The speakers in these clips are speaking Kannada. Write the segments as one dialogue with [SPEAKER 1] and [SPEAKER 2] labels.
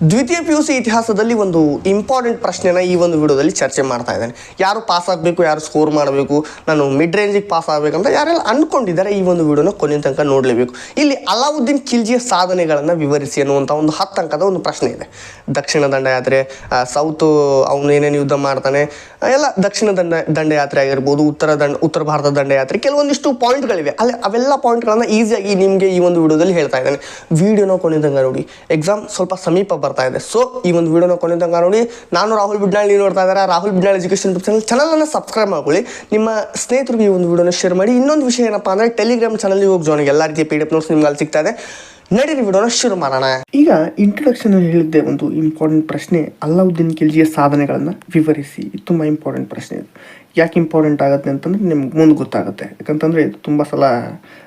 [SPEAKER 1] ದ್ವಿತೀಯ ಪಿ ಯು ಸಿ ಇತಿಹಾಸದಲ್ಲಿ ಒಂದು ಇಂಪಾರ್ಟೆಂಟ್ ಪ್ರಶ್ನೆನ ಈ ಒಂದು ವಿಡಿಯೋದಲ್ಲಿ ಚರ್ಚೆ ಮಾಡ್ತಾ ಇದ್ದೇನೆ. ಯಾರು ಪಾಸ್ ಆಗಬೇಕು, ಯಾರು ಸ್ಕೋರ್ ಮಾಡಬೇಕು, ನಾನು ಮಿಡ್ ರೇಂಜಿಗೆ ಪಾಸ್ ಆಗಬೇಕಂತ ಯಾರೆಲ್ಲ ಅಂದ್ಕೊಂಡಿದ್ದಾರೆ ಈ ಒಂದು ವಿಡಿಯೋನ ಕೊನೆ ತನಕ ನೋಡಲೇಬೇಕು. ಇಲ್ಲಿ ಅಲಾವುದ್ದೀನ್ ಖಿಲ್ಜಿಯ ಸಾಧನೆಗಳನ್ನು ವಿವರಿಸಿ ಅನ್ನುವಂಥ ಒಂದು ಹತ್ತು ಅಂಕದ ಒಂದು ಪ್ರಶ್ನೆ ಇದೆ. ದಕ್ಷಿಣ ದಂಡಯಾತ್ರೆ ಸೌತ್ ಅವನು ಏನೇನು ಯುದ್ಧ ಮಾಡ್ತಾನೆ ಎಲ್ಲ ದಕ್ಷಿಣ ದಂಡ, ದಂಡಯಾತ್ರೆ ಆಗಿರ್ಬೋದು, ಉತ್ತರ ದಂಡ, ಉತ್ತರ ಭಾರತ ದಂಡಯಾತ್ರೆ, ಕೆಲವೊಂದಿಷ್ಟು ಪಾಯಿಂಟ್ಗಳಿವೆ ಅಲ್ಲಿ ಅವೆಲ್ಲ ಪಾಯಿಂಟ್ಗಳನ್ನು ಈಸಿಯಾಗಿ ನಿಮಗೆ ಈ ಒಂದು ವಿಡಿಯೋದಲ್ಲಿ ಹೇಳ್ತಾ ಇದ್ದೇನೆ. ವಿಡಿಯೋನ ಕೊನೆ ತನಕ ನೋಡಿ. ಎಕ್ಸಾಮ್ ಸ್ವಲ್ಪ ಸಮೀಪ ಬರ್ತಾ ಇದೆ. ಸೊ ಈ ಒಂದು ವಿಡಿಯೋನ ಕೊನೆ ತನಕ ನೋಡಿ. ನಾನು ರಾಹುಲ್ ಬಿಡ್ನಾಳ್ ನೀವು ನೋಡ್ತಾ ಇದ್ದಾರೆ, ರಾಹುಲ್ ಬಿಡ್ನಾಳ್ ಎಜುಕೇಶನ್ ಚಾನಲ್ ಚಾನಲನ್ನು ಸಬ್ಸ್ಕ್ರೈಬ್ ಮಾಡ್ಕೊಳ್ಳಿ. ನಿಮ್ಮ ಸ್ನೇಹಿತರಿಗೆ ಈ ಒಂದು ವಿಡಿಯೋನ ಶೇರ್ ಮಾಡಿ. ಇನ್ನೊಂದು ವಿಷಯ ಏನಪ್ಪ ಅಂದರೆ ಟೆಲಿಗ್ರಾಮ್ ಚಾನಲ್ಗೆ ಹೋಗಿ ಜಾಯ್ನ್ ಎಲ್ಲ ರೀತಿಯ ಪಿ ಡಿ ಎಫ್ ನೋಟ್ಸ್ ನಿಮ್ಗೆ ಅಲ್ಲಿ ಸಿಗ್ತಾ ಇದೆ. ನಡೀರಿ ವಿಡಿಯೋನ ಶುರು ಮಾಡೋಣ. ಈಗ ಇಂಟ್ರೊಡಕ್ಷನ್ ಹೇಳಿದ್ದೆ ಒಂದು ಇಂಪಾರ್ಟೆಂಟ್ ಪ್ರಶ್ನೆ. ಅಲ್ಲಾವುದ್ದೀನ್ ಖಿಲ್ಜಿಯ ಸಾಧನೆಗಳನ್ನು ವಿವರಿಸಿ. ತುಂಬ ಇಂಪಾರ್ಟೆಂಟ್ ಪ್ರಶ್ನೆ ಇದು. ಯಾಕೆ ಇಂಪಾರ್ಟೆಂಟ್ ಆಗುತ್ತೆ ಅಂತಂದ್ರೆ ನಿಮ್ಗೆ ಮುಂದೆ ಗೊತ್ತಾಗುತ್ತೆ. ಯಾಕಂತಂದರೆ ಇದು ತುಂಬ ಸಲ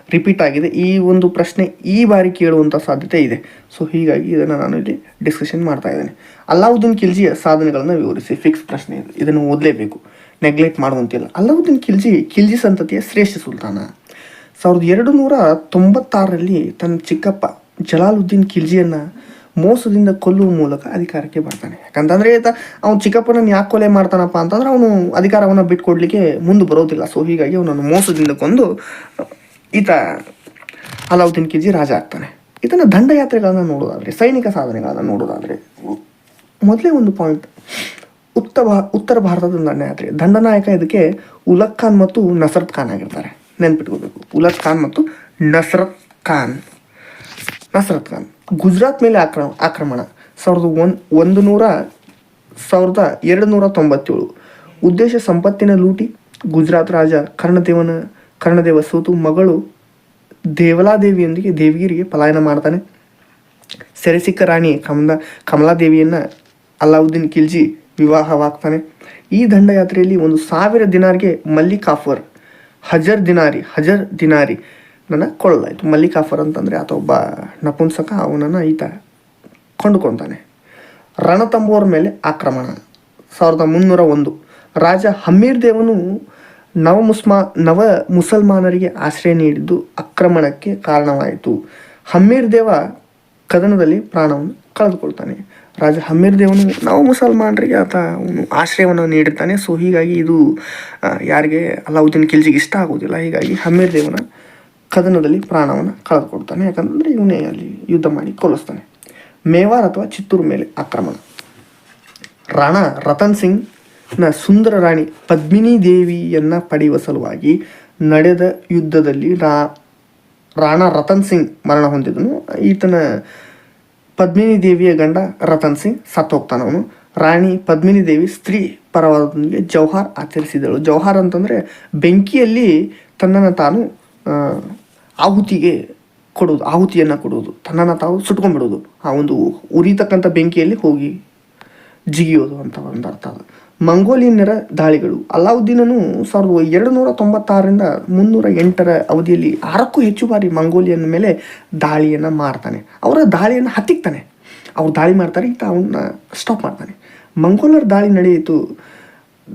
[SPEAKER 1] ರಿಪೀಟ್ ಆಗಿದೆ. ಈ ಒಂದು ಪ್ರಶ್ನೆ ಈ ಬಾರಿ ಕೇಳುವಂಥ ಸಾಧ್ಯತೆ ಇದೆ. ಸೊ ಹೀಗಾಗಿ ಇದನ್ನು ನಾನು ಇಲ್ಲಿ ಡಿಸ್ಕಷನ್ ಮಾಡ್ತಾ ಇದ್ದೇನೆ. ಅಲ್ಲಾವುದ್ದೀನ್ ಖಿಲ್ಜಿಯ ಸಾಧನೆಗಳನ್ನು ವಿವರಿಸಿ. ಫಿಕ್ಸ್ ಪ್ರಶ್ನೆ ಇದು. ಇದನ್ನು ಓದಲೇಬೇಕು. ನೆಗ್ಲೆಕ್ಟ್ ಮಾಡುವಂತಿಲ್ಲ. ಅಲ್ಲಾವುದ್ದೀನ್ ಖಿಲ್ಜಿ ಖಿಲ್ಜಿ ಸಂತತಿಯ ಶ್ರೇಷ್ಠ ಸುಲ್ತಾನ. ಸಾವಿರದ ಎರಡು ನೂರ ತೊಂಬತ್ತಾರರಲ್ಲಿ ತನ್ನ ಚಿಕ್ಕಪ್ಪ ಜಲಾಲುದ್ದೀನ್ ಖಿಲ್ಜಿಯನ್ನು ಮೋಸದಿಂದ ಕೊಲ್ಲುವ ಮೂಲಕ ಅಧಿಕಾರಕ್ಕೆ ಬರ್ತಾನೆ. ಯಾಕಂತಂದರೆ ಈತ ಅವ್ನು ಚಿಕ್ಕಪ್ಪನನ್ನು ಯಾಕೆ ಕೊಲೆ ಮಾಡ್ತಾನಪ್ಪ ಅಂತಂದ್ರೆ ಅವನು ಅಧಿಕಾರವನ್ನು ಬಿಟ್ಕೊಡ್ಲಿಕ್ಕೆ ಮುಂದೆ ಬರೋದಿಲ್ಲ. ಸೊ ಹೀಗಾಗಿ ಅವನನ್ನು ಮೋಸದಿಂದ ಕೊಂದು ಈತ ಅಲಾವುದ್ದೀನ್ ಖಿಲ್ಜಿ ರಾಜ ಆಗ್ತಾನೆ. ಈತನ ದಂಡಯಾತ್ರೆಗಳನ್ನು ನೋಡೋದಾದರೆ, ಸೈನಿಕ ಸಾಧನೆಗಳನ್ನು ನೋಡೋದಾದರೆ, ಮೊದಲೇ ಒಂದು ಪಾಯಿಂಟ್ ಉತ್ತ ಉತ್ತರ ಭಾರತದ ದಂಡಯಾತ್ರೆ. ದಂಡನಾಯಕ ಇದಕ್ಕೆ ಉಲಕ್ ಖಾನ್ ಮತ್ತು ನಸರತ್ ಖಾನ್ ಆಗಿರ್ತಾರೆ. ನೆನ್ಪಿಟ್ಕೋಬೇಕು. ಉಲತ್ ಖಾನ್ ಮತ್ತು ನಸರತ್ ಖಾನ್. ನಸರತ್ ಖಾನ್. ಗುಜರಾತ್ ಮೇಲೆ ಆಕ್ರ, ಆಕ್ರಮಣ. ಸಾವಿರದ ಒನ್ ಒಂದು ನೂರ ಸಾವಿರದ ಎರಡು ನೂರ ತೊಂಬತ್ತೇಳು. ಉದ್ದೇಶ ಸಂಪತ್ತಿನ ಲೂಟಿ. ಗುಜರಾತ್ ರಾಜ ಕರ್ಣದೇವನ, ಕರ್ಣದೇವ ಸೋತು ಮಗಳು ದೇವಲಾದೇವಿಯೊಂದಿಗೆ ದೇವಗಿರಿಗೆ ಪಲಾಯನ ಮಾಡ್ತಾನೆ. ಸೆರೆಸಿಕ್ಕ ರಾಣಿ ಕಮಲಾ, ಕಮಲಾದೇವಿಯನ್ನ ಅಲ್ಲಾವುದ್ದೀನ್ ಖಿಲ್ಜಿ ವಿವಾಹವಾಗ್ತಾನೆ. ಈ ದಂಡಯಾತ್ರೆಯಲ್ಲಿ ಒಂದು ಸಾವಿರ ದಿನಾರ್ಗೆ ಮಲ್ಲಿಕಾಫರ್ ಹಜರ್ ದಿನಾರಿ ಹಜರ್ ದಿನಾರಿ ನನ್ನ ಕೊಳ್ಳಲಾಯಿತು ಮಲ್ಲಿಕಾಫರ್ ಅಂತಂದರೆ ಆತ ಒಬ್ಬ ನಪುಂಸಕ ಅವನನ್ನು ಈತ ಕೊಂಡುಕೊಂತಾನೆ ರಣತಂಬೋರ ಮೇಲೆ ಆಕ್ರಮಣ. ಸಾವಿರದ ಮುನ್ನೂರ ಒಂದು. ರಾಜ ಹಮ್ಮೀರ್ ದೇವನು ನವ ಮುಸ್ಮಾ, ನವ ಮುಸಲ್ಮಾನರಿಗೆ ಆಶ್ರಯ ನೀಡಿದ್ದು ಆಕ್ರಮಣಕ್ಕೆ ಕಾರಣವಾಯಿತು. ಹಮ್ಮೀರ್ ದೇವ ಕದನದಲ್ಲಿ ಪ್ರಾಣವನ್ನು ಕಳೆದುಕೊಳ್ತಾನೆ. ರಾಜ ಹಮ್ಮೀರ್ ದೇವನು, ನಾವು ಮುಸಲ್ಮಾನರಿಗೆ ಆತ ಅವನು ಆಶ್ರಯವನ್ನು ನೀಡಿರ್ತಾನೆ. ಸೊ ಹೀಗಾಗಿ ಇದು ಯಾರಿಗೆ ಅಲಾವುದ್ದೀನ್ ಖಿಲ್ಜಿಗೆ ಇಷ್ಟ ಆಗೋದಿಲ್ಲ ಹೀಗಾಗಿ ಹಮ್ಮೀರ್ ದೇವನ ಕದನದಲ್ಲಿ ಪ್ರಾಣವನ್ನು ಕಳೆದುಕೊಡ್ತಾನೆ. ಯಾಕಂದರೆ ಇವನೇ ಅಲ್ಲಿ ಯುದ್ಧ ಮಾಡಿ ಕೊಲಿಸ್ತಾನೆ ಮೇವಾರ್ ಅಥವಾ ಚಿತ್ತೂರು ಮೇಲೆ ಆಕ್ರಮಣ. ರಾಣಾ ರತನ್ ಸಿಂಗ್ನ ಸುಂದರ ರಾಣಿ ಪದ್ಮಿನಿ ದೇವಿಯನ್ನು ಪಡೆಯುವ ಸಲುವಾಗಿ ನಡೆದ ಯುದ್ಧದಲ್ಲಿ ರಾ, ರಾಣಾ ರತನ್ ಸಿಂಗ್ ಮರಣ ಹೊಂದಿದನು. ಈತನ ಪದ್ಮಿನಿ ದೇವಿಯ ಗಂಡ ರತನ್ ಸಿಂಗ್ ಸತ್ತೋಗ್ತಾನ ಅವನು. ರಾಣಿ ಪದ್ಮಿನಿ ದೇವಿ ಸ್ತ್ರೀ ಪರವಾದೊಂದಿಗೆ ಜೌಹಾರ್ ಆಚರಿಸಿದಳು. ಜೌಹಾರ್ ಅಂತಂದರೆ ಬೆಂಕಿಯಲ್ಲಿ ತನ್ನನ್ನು ತಾನು ಆಹುತಿಗೆ ಕೊಡುವುದು, ಆಹುತಿಯನ್ನು ಕೊಡುವುದು. ತನ್ನನ್ನು ತಾವು ಸುಟ್ಕೊಂಡ್ಬಿಡೋದು ಆ ಒಂದು ಉರಿತಕ್ಕಂಥ ಬೆಂಕಿಯಲ್ಲಿ ಹೋಗಿ ಜಿಗಿಯೋದು ಅಂತ ಒಂದು ಅರ್ಥ ಅದು. ಮಂಗೋಲಿಯನ್ನರ ದಾಳಿಗಳು. ಅಲಾವುದ್ದೀನನು ಸಾವಿರದ ಎರಡು ನೂರ ತೊಂಬತ್ತಾರರಿಂದ ಮುನ್ನೂರ ಎಂಟರ ಅವಧಿಯಲ್ಲಿ ಆರಕ್ಕೂ ಹೆಚ್ಚು ಬಾರಿ ಮಂಗೋಲಿಯನ್ ಮೇಲೆ ದಾಳಿಯನ್ನು ಮಾಡ್ತಾನೆ ಅವರ ದಾಳಿಯನ್ನು ಹತ್ತಿಕ್ತಾನೆ. ಅವ್ರು ದಾಳಿ ಮಾಡ್ತಾರೆ, ಈತ ಅವನ್ನ ಸ್ಟಾಪ್ ಮಾಡ್ತಾನೆ. ಮಂಗೋಲರ ದಾಳಿ ನಡೆಯಿತು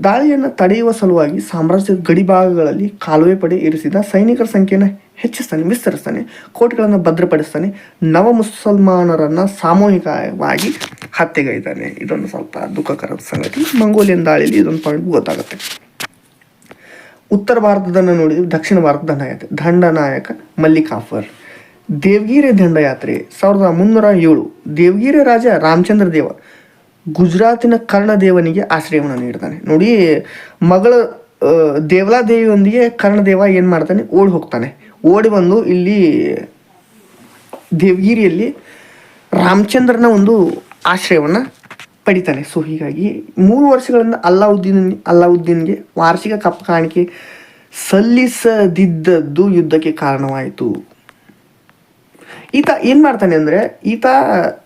[SPEAKER 1] ದಾಳಿಯನ್ನು ತಡೆಯುವ ಸಲುವಾಗಿ ಸಾಮ್ರಾಜ್ಯದ ಗಡಿಭಾಗಗಳಲ್ಲಿ ಕಾಲುವೆ ಪಡೆ ಇರಿಸಿದ ಸೈನಿಕರ ಸಂಖ್ಯೆಯನ್ನು ಹೆಚ್ಚಿಸ್ತಾನೆ, ವಿಸ್ತರಿಸ್ತಾನೆ ಕೋಟೆಗಳನ್ನು ಭದ್ರಪಡಿಸ್ತಾನೆ, ನವ ಮುಸಲ್ಮಾನರನ್ನು ಸಾಮೂಹಿಕವಾಗಿ ಹತ್ಯೆಗೈದಾನೆ. ಇದೊಂದು ಸ್ವಲ್ಪ ದುಃಖಕರ ಸಂಗತಿ. ಮಂಗೋಲಿಯನ್ ದಾಳಿಯಲ್ಲಿ ಇದೊಂದು ಪಾಯಿಂಟ್ ಗೊತ್ತಾಗುತ್ತೆ. ಉತ್ತರ ಭಾರತದನ್ನು ನೋಡಿದ್ರೆ ದಕ್ಷಿಣ ಭಾರತದ ದಂಡಯಾತ್ರೆ ದಂಡನಾಯಕ ಮಲ್ಲಿಕಾಫರ್ ದೇವಗಿರಿ ದಂಡಯಾತ್ರೆ. ಸಾವಿರದ ಮುನ್ನೂರ ಏಳು. ದೇವಗಿರಿ ರಾಜ ರಾಮಚಂದ್ರ ದೇವ. ಗುಜರಾತಿನ ಕರ್ಣದೇವನಿಗೆ ಆಶ್ರಯವನ್ನು ನೀಡ್ತಾನೆ. ನೋಡಿ, ಮಗಳ ದೇವಲಾದೇವಿಯೊಂದಿಗೆ ಕರ್ಣದೇವ ಏನು ಮಾಡ್ತಾನೆ? ಓಡಿ ಹೋಗ್ತಾನೆ. ಓಡಿ ಬಂದು ಇಲ್ಲಿ ದೇವಗಿರಿಯಲ್ಲಿ ರಾಮಚಂದ್ರನ ಒಂದು ಆಶ್ರಯವನ್ನು ಪಡಿತಾನೆ. ಸೊ ಹೀಗಾಗಿ ಮೂರು ವರ್ಷಗಳಿಂದ ಅಲ್ಲಾವುದ್ದೀನ್, ಅಲ್ಲಾವುದ್ದೀನ್ಗೆ ವಾರ್ಷಿಕ ಕಪ್ಪ ಕಾಣಿಕೆ ಸಲ್ಲಿಸದಿದ್ದದ್ದು ಯುದ್ಧಕ್ಕೆ ಕಾರಣವಾಯಿತು. ಈತ ಏನ್ ಮಾಡ್ತಾನೆ ಅಂದ್ರೆ, ಈತ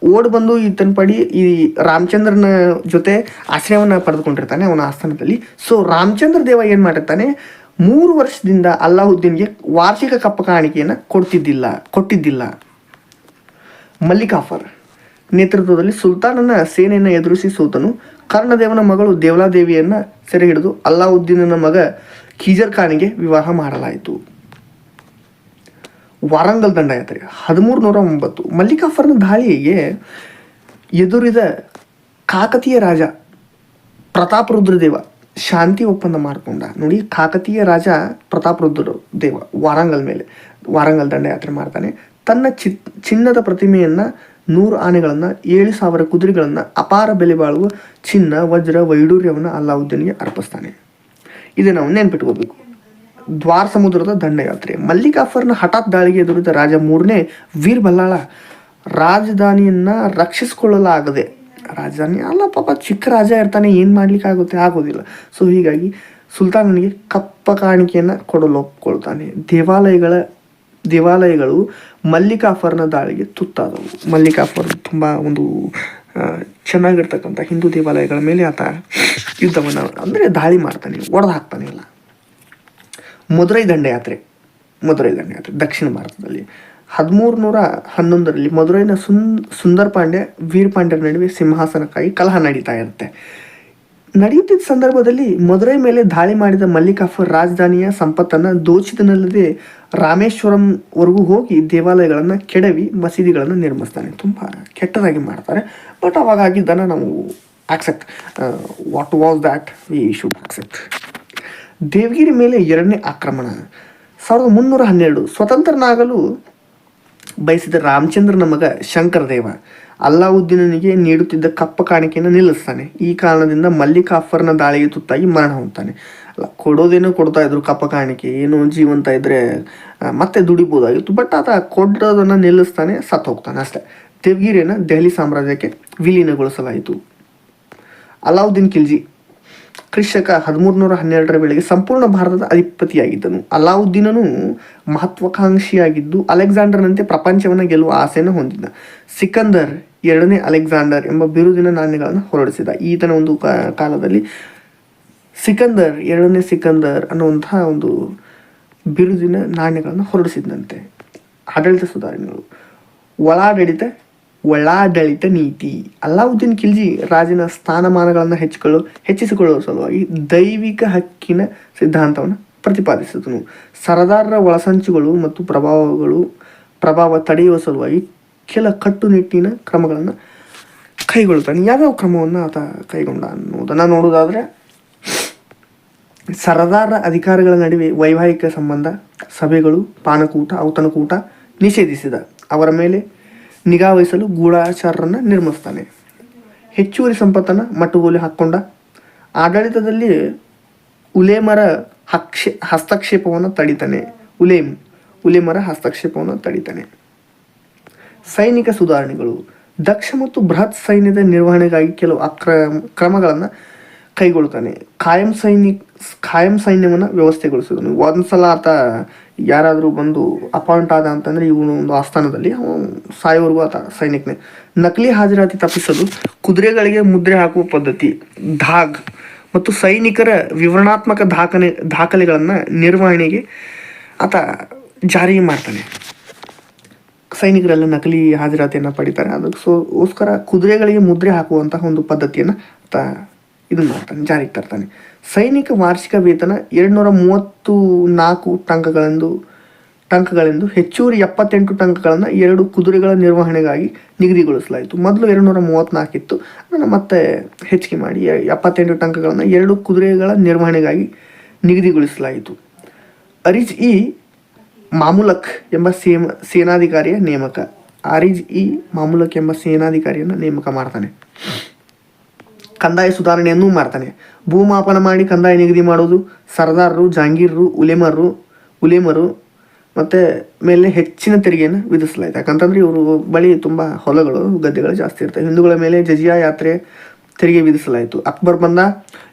[SPEAKER 1] ಓಡ್ ಬಂದು ಈತನ ಪಡಿ ಈ ರಾಮಚಂದ್ರನ ಜೊತೆ ಆಶ್ರಯವನ್ನ ಪಡೆದುಕೊಂಡಿರ್ತಾನೆ ಅವನ ಆಸ್ಥಾನದಲ್ಲಿ. ಸೊ ರಾಮಚಂದ್ರ ದೇವ ಏನ್ ಮಾಡಿರ್ತಾನೆ, ಮೂರು ವರ್ಷದಿಂದ ಅಲ್ಲಾಹುದ್ದೀನ್ಗೆ ವಾರ್ಷಿಕ ಕಪ್ಪ ಕಾಣಿಕೆಯನ್ನ ಕೊಡ್ತಿದ್ದಿಲ್ಲ, ಕೊಟ್ಟಿದ್ದಿಲ್ಲ. ಮಲ್ಲಿಕಾಫರ್ ನೇತೃತ್ವದಲ್ಲಿ ಸುಲ್ತಾನನ ಸೇನೆಯನ್ನು ಎದುರಿಸಿ ಸೋತನು. ಕರ್ಣದೇವನ ಮಗಳು ದೇವಲಾದೇವಿಯನ್ನು ಸೆರೆ ಹಿಡಿದು ಅಲ್ಲಾವುದ್ದೀನನ ಮಗ ಖೀಜರ್ ಖಾನಿಗೆ ವಿವಾಹ ಮಾಡಲಾಯಿತು. ವಾರಂಗಲ್ ದಂಡಯಾತ್ರೆ ಹದಿಮೂರು ನೂರ ಒಂಬತ್ತು ಮಲ್ಲಿಕಾಫರ್ನ ದಾಳಿಗೆ
[SPEAKER 2] ಎದುರಿದ ಕಾಕತೀಯ ರಾಜ ಪ್ರತಾಪ ರುದ್ರದೇವ ಶಾಂತಿ ಒಪ್ಪಂದ ಮಾಡಿಕೊಂಡ. ನೋಡಿ, ಕಾಕತೀಯ ರಾಜ ಪ್ರತಾಪ ರುದ್ರ ದೇವ ವಾರಂಗಲ್ ಮೇಲೆ, ವಾರಂಗಲ್ ದಂಡಯಾತ್ರೆ ಮಾಡ್ತಾನೆ. ತನ್ನ ಚಿ ಚಿನ್ನದ ಪ್ರತಿಮೆಯನ್ನ ನೂರು ಆನೆಗಳನ್ನ, ಏಳು ಸಾವಿರ ಕುದುರೆಗಳನ್ನ, ಅಪಾರ ಬೆಲೆ ಬಾಳುವ ಚಿನ್ನ, ವಜ್ರ ವೈಡೂರ್ಯವನ್ನು ಅಲ್ಲಾವುದ್ದೀನಿಗೆ ಅರ್ಪಿಸ್ತಾನೆ. ಇದನ್ನು ನಾವು ನೆನ್ಪಿಟ್ಕೋಬೇಕು. ದ್ವಾರ ಸಮುದ್ರದ ದಂಡಯಾತ್ರೆ. ಮಲ್ಲಿಕಾಫರ್ನ ಹಠಾತ್ ದಾಳಿಗೆ ಎದುರಿದ ರಾಜ ಮೂರನೇ ವೀರ್ ಬಲ್ಲಾಳ ರಾಜಧಾನಿಯನ್ನ ರಕ್ಷಿಸಿಕೊಳ್ಳಲಾಗದೆ, ರಾಜಧಾನಿ ಅಲ್ಲ ಪಾಪ, ಚಿಕ್ಕ ರಾಜ ಇರ್ತಾನೆ, ಏನು ಮಾಡ್ಲಿಕ್ಕೆ ಆಗುತ್ತೆ? ಆಗೋದಿಲ್ಲ. ಸೊ ಹೀಗಾಗಿ ಸುಲ್ತಾನನಿಗೆ ಕಪ್ಪ ಕಾಣಿಕೆಯನ್ನು ಕೊಡಲು ಒಪ್ಕೊಳ್ತಾನೆ. ದೇವಾಲಯಗಳ, ದೇವಾಲಯಗಳು ಮಲ್ಲಿಕಾಫರ್ನ ದಾಳಿಗೆ ತುತ್ತಾದವು. ಮಲ್ಲಿಕಾಫರ್ ತುಂಬ ಒಂದು ಚೆನ್ನಾಗಿರ್ತಕ್ಕಂಥ ಹಿಂದೂ ದೇವಾಲಯಗಳ ಮೇಲೆ ಆತ ಯುದ್ಧವನ್ನು, ಅಂದರೆ ದಾಳಿ ಮಾಡ್ತಾನೆ ಒಡೆದು ಹಾಕ್ತಾನೆ ಮದುರೈ ದಂಡಯಾತ್ರೆ ಮದುರೈ ದಂಡಯಾತ್ರೆ, ದಕ್ಷಿಣ ಭಾರತದಲ್ಲಿ. ಹದಿಮೂರು ನೂರ ಹನ್ನೊಂದರಲ್ಲಿ ಮದುರೈನ ಸುನ್, ಸುಂದರ್ ಪಾಂಡ್ಯ, ವೀರ್ ಪಾಂಡ್ಯರ ನಡುವೆ ಸಿಂಹಾಸನಕ್ಕಾಗಿ ಕಲಹ ನಡೀತಾ ಇರುತ್ತೆ. ನಡೆಯುತ್ತಿದ್ದ ಸಂದರ್ಭದಲ್ಲಿ ಮದುರೈ ಮೇಲೆ ದಾಳಿ ಮಾಡಿದ ಮಲ್ಲಿಕಾಫರ್ ರಾಜಧಾನಿಯ ಸಂಪತ್ತನ್ನು ದೋಚಿದನಲ್ಲದೆ ರಾಮೇಶ್ವರಂವರೆಗೂ ಹೋಗಿ ದೇವಾಲಯಗಳನ್ನು ಕೆಡವಿ ಮಸೀದಿಗಳನ್ನು ನಿರ್ಮಿಸ್ತಾನೆ. ತುಂಬ ಕೆಟ್ಟದಾಗಿ ಮಾಡ್ತಾರೆ. ಬಟ್ ಅವಾಗ ಆಗಿದ್ದನ್ನು ನಾವು accept what was that we should accept Devagiri ಮೇಲೆ ಎರಡನೇ ಆಕ್ರಮಣ. ಸಾವಿರದ ಮುನ್ನೂರ ಹನ್ನೆರಡು ಸ್ವತಂತ್ರನಾಗಲು ಬಯಸಿದ ರಾಮಚಂದ್ರನ ಮಗ ಶಂಕರದೇವ ಅಲ್ಲಾವುದ್ದೀನನಿಗೆ ನೀಡುತ್ತಿದ್ದ ಕಪ್ಪ ಕಾಣಿಕೆಯನ್ನು ನಿಲ್ಲಿಸ್ತಾನೆ. ಈ ಕಾರಣದಿಂದ ಮಲ್ಲಿಕಾಫರ್ನ ದಾಳಿಗೆ ತುತ್ತಾಗಿ ಮರಣ ಹೊಂತಾನೆ ಅಲ್ಲ, ಕೊಡೋದೇನೋ ಕೊಡ್ತಾ ಇದ್ರು ಕಪ್ಪ ಕಾಣಿಕೆ. ಏನು ಜೀವಂತ ಇದ್ರೆ ಮತ್ತೆ ದುಡಿಬೋದಾಗಿತ್ತು. ಬಟ್ ಆತ ಕೊಡೋದನ್ನು ನಿಲ್ಲಿಸ್ತಾನೆ, ಸತ್ತು ಹೋಗ್ತಾನೆ ಅಷ್ಟೇ. ದೇವಗಿರಿಯನ್ನು ದೆಹಲಿ ಸಾಮ್ರಾಜ್ಯಕ್ಕೆ ವಿಲೀನಗೊಳಿಸಲಾಯಿತು. ಅಲಾವುದ್ದೀನ್ ಖಿಲ್ಜಿ ಕ್ರಿಶಕ ಹದಿಮೂರುನೂರ ಹನ್ನೆರಡರ ವೇಳೆಗೆ ಸಂಪೂರ್ಣ ಭಾರತದ ಅಧಿಪತಿಯಾಗಿದ್ದನು. ಅಲಾವುದ್ದೀನನು ಮಹತ್ವಾಕಾಂಕ್ಷಿಯಾಗಿದ್ದು ಅಲೆಕ್ಸಾಂಡರ್ನಂತೆ ಪ್ರಪಂಚವನ್ನು ಗೆಲ್ಲುವ ಆಸೆಯನ್ನು ಹೊಂದಿದ್ದ. ಸಿಕಂದರ್ ಎರಡನೇ ಅಲೆಕ್ಸಾಂಡರ್ ಎಂಬ ಬಿರುದಿನ ನಾಣ್ಯಗಳನ್ನು ಹೊರಡಿಸಿದ. ಈತನ ಒಂದು ಕಾಲದಲ್ಲಿ ಸಿಕಂದರ್ ಎರಡನೇ ಸಿಕಂದರ್ ಅನ್ನುವಂತಹ ಒಂದು ಬಿರುದಿನ ನಾಣ್ಯಗಳನ್ನು ಹೊರಡಿಸಿದಂತೆ ಆಡಳಿತ ಸುಧಾರಣೆಗಳು ಒಳಾಡಳಿತ ಒಳಾಡಳಿತ ನೀತಿ. ಅಲ್ಲಾವುದ್ದೀನ್ ಖಿಲ್ಜಿ ರಾಜನ ಸ್ಥಾನಮಾನಗಳನ್ನು ಹೆಚ್ಚಿಕೊಳ್ಳಲು ಹೆಚ್ಚಿಸಿಕೊಳ್ಳುವ ಸಲುವಾಗಿ ದೈವಿಕ ಹಕ್ಕಿನ ಸಿದ್ಧಾಂತವನ್ನು ಪ್ರತಿಪಾದಿಸಿದನು. ಸರದಾರರ ಒಳಸಂಚುಗಳು ಮತ್ತು ಪ್ರಭಾವಗಳು, ಪ್ರಭಾವ ತಡೆಯುವ ಸಲುವಾಗಿ ಕೆಲ ಕಟ್ಟುನಿಟ್ಟಿನ ಕ್ರಮಗಳನ್ನು ಕೈಗೊಳ್ಳುತ್ತಾನೆ. ಯಾವ್ಯಾವ ಕ್ರಮವನ್ನು ಆತ ಕೈಗೊಂಡ ಅನ್ನೋದನ್ನು ನೋಡೋದಾದರೆ ಸರದಾರ ಅಧಿಕಾರಿಗಳ ನಡುವೆ ವೈವಾಹಿಕ ಸಂಬಂಧ ಸಭೆಗಳು, ಪಾನಕೂಟ, ಔತಣಕೂಟ ನಿಷೇಧಿಸಿದ. ಅವರ ಮೇಲೆ ನಿಗಾ ವಹಿಸಲು ಗೂಢಾಚಾರರನ್ನು ನಿರ್ಮಿಸ್ತಾನೆ. ಹೆಚ್ಚುವರಿ ಸಂಪತ್ತನ್ನು ಮಟ್ಟುಗೋಲು ಹಾಕ್ಕೊಂಡ. ಆಡಳಿತದಲ್ಲಿ ಉಲೇಮರ ಹಕ್ಷೆ, ಹಸ್ತಕ್ಷೇಪವನ್ನು ತಡಿತಾನೆ. ಉಲೇಮ್, ಉಲೇಮರ ಹಸ್ತಕ್ಷೇಪವನ್ನು ತಡಿತಾನೆ. ಸೈನಿಕ ಸುಧಾರಣೆಗಳು. ದಕ್ಷ ಮತ್ತು ಬೃಹತ್ ಸೈನ್ಯದ ನಿರ್ವಹಣೆಗಾಗಿ ಕೆಲವು ಅಕ್ರಮ, ಕ್ರಮಗಳನ್ನು ಕೈಗೊಳ್ತಾನೆ ಕಾಯಂ ಸೈನಿಕ ಕಾಯಂ ಸೈನ್ಯವನ್ನು ವ್ಯವಸ್ಥೆಗೊಳಿಸಿದನು ಒಂದ್ಸಲ ಆತ ಯಾರಾದರೂ ಬಂದು ಅಪಾಯಿಂಟ್ ಆದ ಅಂತಂದ್ರೆ ಇವನು ಒಂದು ಆಸ್ಥಾನದಲ್ಲಿ ಸಾಯೋವರೆಗೂ ಆತ ಸೈನಿಕನೇ. ನಕಲಿ ಹಾಜರಾತಿ ತಪ್ಪಿಸಲು ಕುದುರೆಗಳಿಗೆ ಮುದ್ರೆ ಹಾಕುವ ಪದ್ಧತಿ, ಧಾಗ್ ಮತ್ತು ಸೈನಿಕರ ವಿವರಣಾತ್ಮಕ ದಾಖಲೆ, ದಾಖಲೆಗಳನ್ನು ನಿರ್ವಹಣೆಗೆ ಆತ ಜಾರಿ ಮಾಡ್ತಾನೆ. ಸೈನಿಕರೆಲ್ಲ ನಕಲಿ ಹಾಜರಾತಿಯನ್ನು ಪಡಿತಾರೆ. ಅದಕ್ಕೋಸ್ಕರ ಕುದುರೆಗಳಿಗೆ ಮುದ್ರೆ ಹಾಕುವಂತಹ ಒಂದು ಪದ್ಧತಿಯನ್ನು ತ ಇದನ್ನ ಮಾಡ್ತಾನೆ, ಜಾರಿಗೆ ತರ್ತಾನೆ. ಸೈನಿಕ ವಾರ್ಷಿಕ ವೇತನ ಎರಡುನೂರ ಮೂವತ್ತು ನಾಲ್ಕು ಟಂಕಗಳೆಂದು ಟಂಕಗಳೆಂದು, ಹೆಚ್ಚುವರಿ ಎಪ್ಪತ್ತೆಂಟು ಟಂಕಗಳನ್ನು ಎರಡು ಕುದುರೆಗಳ ನಿರ್ವಹಣೆಗಾಗಿ ನಿಗದಿಗೊಳಿಸಲಾಯಿತು. ಮೊದಲು ಎರಡುನೂರ ಮೂವತ್ತ್ನಾಲ್ಕು ಇತ್ತು, ಅದನ್ನು ಮತ್ತೆ ಹೆಚ್ಚಿಗೆ ಮಾಡಿ ಎಪ್ಪತ್ತೆಂಟು ಟಂಕಗಳನ್ನು ಎರಡು ಕುದುರೆಗಳ ನಿರ್ವಹಣೆಗಾಗಿ ನಿಗದಿಗೊಳಿಸಲಾಯಿತು. ಅರಿಜ್ ಇ ಮಾಮೂಲಕ್ ಎಂಬ ಸೇಮ, ಸೇನಾಧಿಕಾರಿಯ ನೇಮಕ. ಅರಿಜ್ ಇ ಮಾಮೂಲಕ್ ಎಂಬ ಸೇನಾಧಿಕಾರಿಯನ್ನು ನೇಮಕ ಮಾಡ್ತಾನೆ. ಕಂದಾಯ ಸುಧಾರಣೆಯನ್ನು ಮಾಡ್ತಾನೆ. ಭೂಮಾಪನ ಮಾಡಿ ಕಂದಾಯ ನಿಗದಿ ಮಾಡೋದು, ಸರ್ದಾರರು, ಜಹಾಂಗೀರರು ಉಲೇಮರು ಉಲೇಮರು ಮತ್ತು ಮೇಲೆ ಹೆಚ್ಚಿನ ತೆರಿಗೆಯನ್ನು ವಿಧಿಸಲಾಯಿತು. ಯಾಕಂತಂದ್ರೆ ಇವರು ಬಳಿ ತುಂಬ ಹೊಲಗಳು, ಗದ್ದೆಗಳು ಜಾಸ್ತಿ ಇರ್ತವೆ. ಹಿಂದೂಗಳ ಮೇಲೆ ಜಜಿಯಾ ಯಾತ್ರೆ ತೆರಿಗೆ ವಿಧಿಸಲಾಯಿತು. ಅಕ್ಬರ್ ಬಂದ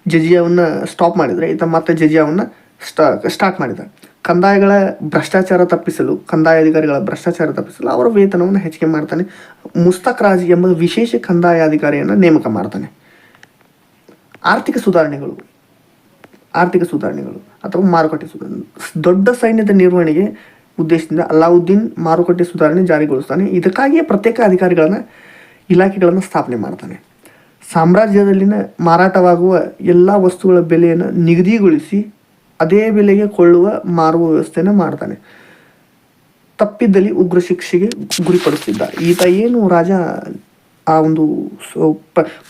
[SPEAKER 2] ಜಜಿಯಾವನ್ನು ಸ್ಟಾಪ್ ಮಾಡಿದರೆ, ಈತ ಮತ್ತೆ ಜಜಿಯಾವನ್ನು ಸ್ಟಾ ಸ್ಟಾರ್ಟ್ ಮಾಡಿದ ಕಂದಾಯಗಳ ಭ್ರಷ್ಟಾಚಾರ ತಪ್ಪಿಸಲು, ಕಂದಾಯ ಅಧಿಕಾರಿಗಳ ಭ್ರಷ್ಟಾಚಾರ ತಪ್ಪಿಸಲು ಅವರ ವೇತನವನ್ನು ಹೆಚ್ಚಿಗೆ ಮಾಡ್ತಾನೆ. ಮುಸ್ತಕ್ ರಾಜ್ ಎಂಬ ವಿಶೇಷ ಕಂದಾಯ ಅಧಿಕಾರಿಯನ್ನು ನೇಮಕ ಮಾಡ್ತಾನೆ. ಆರ್ಥಿಕ ಸುಧಾರಣೆಗಳು ಆರ್ಥಿಕ ಸುಧಾರಣೆಗಳು ಅಥವಾ ಮಾರುಕಟ್ಟೆ ಸುಧಾರಣೆ. ದೊಡ್ಡ ಸೈನ್ಯದ ನಿರ್ವಹಣೆಗೆ ಉದ್ದೇಶದಿಂದ ಅಲ್ಲಾವುದ್ದೀನ್ ಮಾರುಕಟ್ಟೆ ಸುಧಾರಣೆ ಜಾರಿಗೊಳಿಸ್ತಾನೆ. ಇದಕ್ಕಾಗಿಯೇ ಪ್ರತ್ಯೇಕ ಅಧಿಕಾರಿಗಳನ್ನು, ಇಲಾಖೆಗಳನ್ನು ಸ್ಥಾಪನೆ ಮಾಡ್ತಾನೆ. ಸಾಮ್ರಾಜ್ಯದಲ್ಲಿನ ಮಾರಾಟವಾಗುವ ಎಲ್ಲ ವಸ್ತುಗಳ ಬೆಲೆಯನ್ನು ನಿಗದಿಗೊಳಿಸಿ ಅದೇ ಬೆಲೆಗೆ ಕೊಳ್ಳುವ ಮಾರುವ ವ್ಯವಸ್ಥೆಯನ್ನು ಮಾಡ್ತಾನೆ. ತಪ್ಪಿದ್ದಲ್ಲಿ ಉಗ್ರ ಶಿಕ್ಷೆಗೆ ಗುರಿಪಡಿಸ್ತಿದ್ದ. ಈತ ಏನು ರಾಜ ಆ ಒಂದು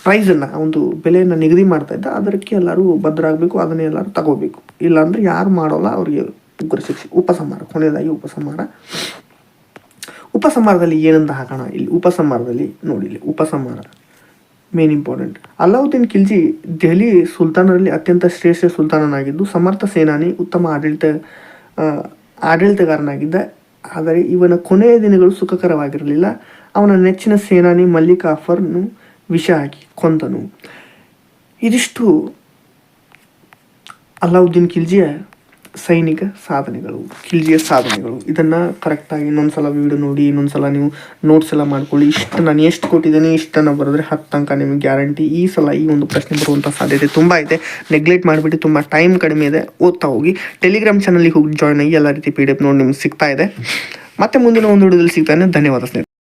[SPEAKER 2] ಪ್ರೈಸನ್ನು ಆ ಒಂದು ಬೆಲೆಯನ್ನು ನಿಗದಿ ಮಾಡ್ತಾ ಇದ್ದ, ಅದಕ್ಕೆ ಎಲ್ಲರೂ ಬದ್ಧರಾಗಬೇಕು ಅದನ್ನೇ ಎಲ್ಲರೂ ತಗೋಬೇಕು. ಇಲ್ಲಾಂದ್ರೆ ಯಾರು ಮಾಡೋಲ್ಲ, ಅವರಿಗೆ ಉಗ್ರ ಶಿಕ್ಷೆ, ಉಪಸಂಹಾರ, ಕೊನೆಯದಾಗಿ ಉಪಸಂಹಾರ. ಉಪಸಂಹಾರದಲ್ಲಿ ಏನಂತ ಹಾಕೋಣ, ಇಲ್ಲಿ ಉಪಸಂಹಾರದಲ್ಲಿ ನೋಡಿ, ಇಲ್ಲಿ ಉಪಸಂಹಾರ ಮೇನ್ ಇಂಪಾರ್ಟೆಂಟ್ ಅಲ್ಲಾವುದ್ದೀನ್ ಖಿಲ್ಜಿ ದೆಹಲಿ ಸುಲ್ತಾನರಲ್ಲಿ ಅತ್ಯಂತ ಶ್ರೇಷ್ಠ ಸುಲ್ತಾನನಾಗಿದ್ದು, ಸಮರ್ಥ ಸೇನಾನಿ, ಉತ್ತಮ ಆಡಳಿತ ಆಡಳಿತಗಾರನಾಗಿದ್ದ. ಆದರೆ ಇವನ ಕೊನೆಯ ದಿನಗಳು ಸುಖಕರವಾಗಿರಲಿಲ್ಲ. ಅವನ ನೆಚ್ಚಿನ ಸೇನಾನಿ ಮಲ್ಲಿಕಾಫರ್ನು ವಿಷ ಹಾಕಿ ಕೊಂದನು. ಇದಿಷ್ಟು ಅಲಾವುದ್ದೀನ್ ಖಿಲ್ಜಿಯ ಸೈನಿಕ ಸಾಧನೆಗಳು, ಖಿಲ್ಜಿಯ ಸಾಧನೆಗಳು. ಇದನ್ನು ಕರೆಕ್ಟಾಗಿ ಇನ್ನೊಂದ್ಸಲ ವಿಡಿಯೋ ನೋಡಿ, ಇನ್ನೊಂದ್ಸಲ ನೀವು ನೋಟ್ಸ್ ಎಲ್ಲ ಮಾಡ್ಕೊಳ್ಳಿ. ಇಷ್ಟು ನಾನು ಎಷ್ಟು ಕೊಟ್ಟಿದ್ದೀನಿ, ಇಷ್ಟನ್ನು ಬರೆದ್ರೆ ಹತ್ತು ಅಂಕ ನಿಮಗೆ ಗ್ಯಾರಂಟಿ ಈ ಸಲ ಈ ಒಂದು ಪ್ರಶ್ನೆ ಬರುವಂಥ ಸಾಧ್ಯತೆ ತುಂಬ ಇದೆ. ನೆಗ್ಲೆಕ್ಟ್ ಮಾಡಿಬಿಟ್ಟು ತುಂಬ ಟೈಮ್ ಕಡಿಮೆ ಇದೆ, ಓದ್ತಾ ಹೋಗಿ. ಟೆಲಿಗ್ರಾಮ್ ಚಾನಲ್ಗೆ ಹೋಗಿ ಜಾಯ್ನ್ ಆಗಿ ಎಲ್ಲ ರೀತಿ ಪಿ ಡಿ ಎಫ್ ನೋಡಿ ನಿಮ್ಗೆ ಸಿಗ್ತಾ ಇದೆ. ಮತ್ತೆ ಮುಂದಿನ ಒಂದು ವಿಡಿಯೋದಲ್ಲಿ ಸಿಗ್ತಾನೆ ಧನ್ಯವಾದ ಸ್ನೇಹಿತರೆ.